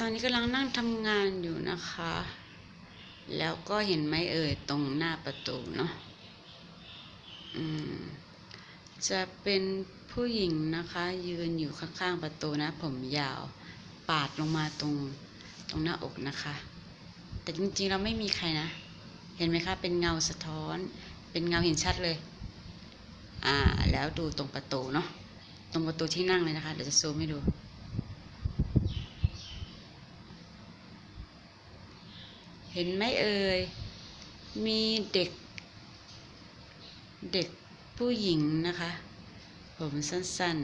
ตอนนี้กำลังนั่งทำงานอยู่นะคะ แล้วก็เห็นไหมเอ่ยตรงหน้าประตูเนาะอืมจะเป็นผู้หญิงนะคะ ยืนอยู่ข้างๆประตูนะ ผมยาว ปาดลงมาตรงตรงหน้าอกนะคะ แต่จริงๆเราไม่มีใครนะ เห็นไหมคะ เป็นเงาสะท้อน เป็นเงาเห็นชัดเลย อ่า แล้วดูตรงประตูเนาะ ตรงประตูที่นั่งเลยนะคะ เดี๋ยวจะซูมให้ดู เห็นไหมเอ่ย มีเด็ก เด็กผู้หญิงนะคะ ผมสั้น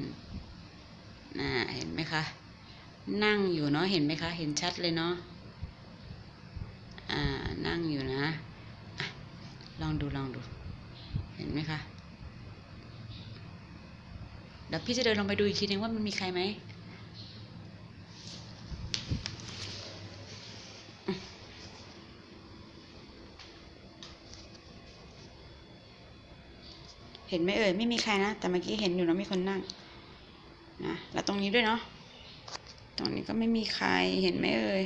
ๆน่าเห็นไหมคะ นั่งอยู่เนาะ เห็นไหมคะ เห็นชัดเลยเนาะ อ่า นั่งอยู่นะอะลองดู ลองดู เห็นไหมคะ เดี๋ยวพี่จะเดินลงไปดูอีกทีนึงว่ามันมีใครไหม เห็นไหมเอ่ยไม่มีใครนะ แต่เมื่อกี้เห็นอยู่นะมีคนนั่งนะแล้วตรงนี้ด้วยเนาะตรงนี้ก็ไม่มีใครเห็นไหมเอ่ย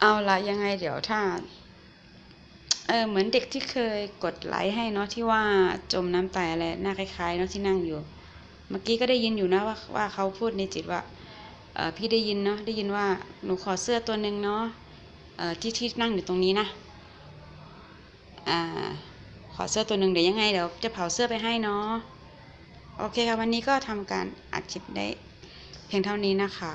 เอาละยังไงเดี๋ยวถ้าเออเหมือนเด็กที่เคยกดไลค์ให้เนาะที่ว่าจมน้ำตายอะไรหน้าคล้ายๆเนาะที่นั่งอยู่ เมื่อกี้ก็ได้ยินอยู่นะว่าว่าเขาพูดในจิตว่าเออพี่ได้ยินเนาะได้ยินว่าหนูขอเสื้อตัวหนึ่งเนาะ ที่ที่นั่งอยู่ตรงนี้นะอ่าขอเสื้อตัวหนึ่งเดี๋ยวยังไงเดี๋ยวจะเผาเสื้อไปให้เนาะโอเคค่ะวันนี้ก็ทำการอัดคลิปได้เพียงเท่านี้นะคะ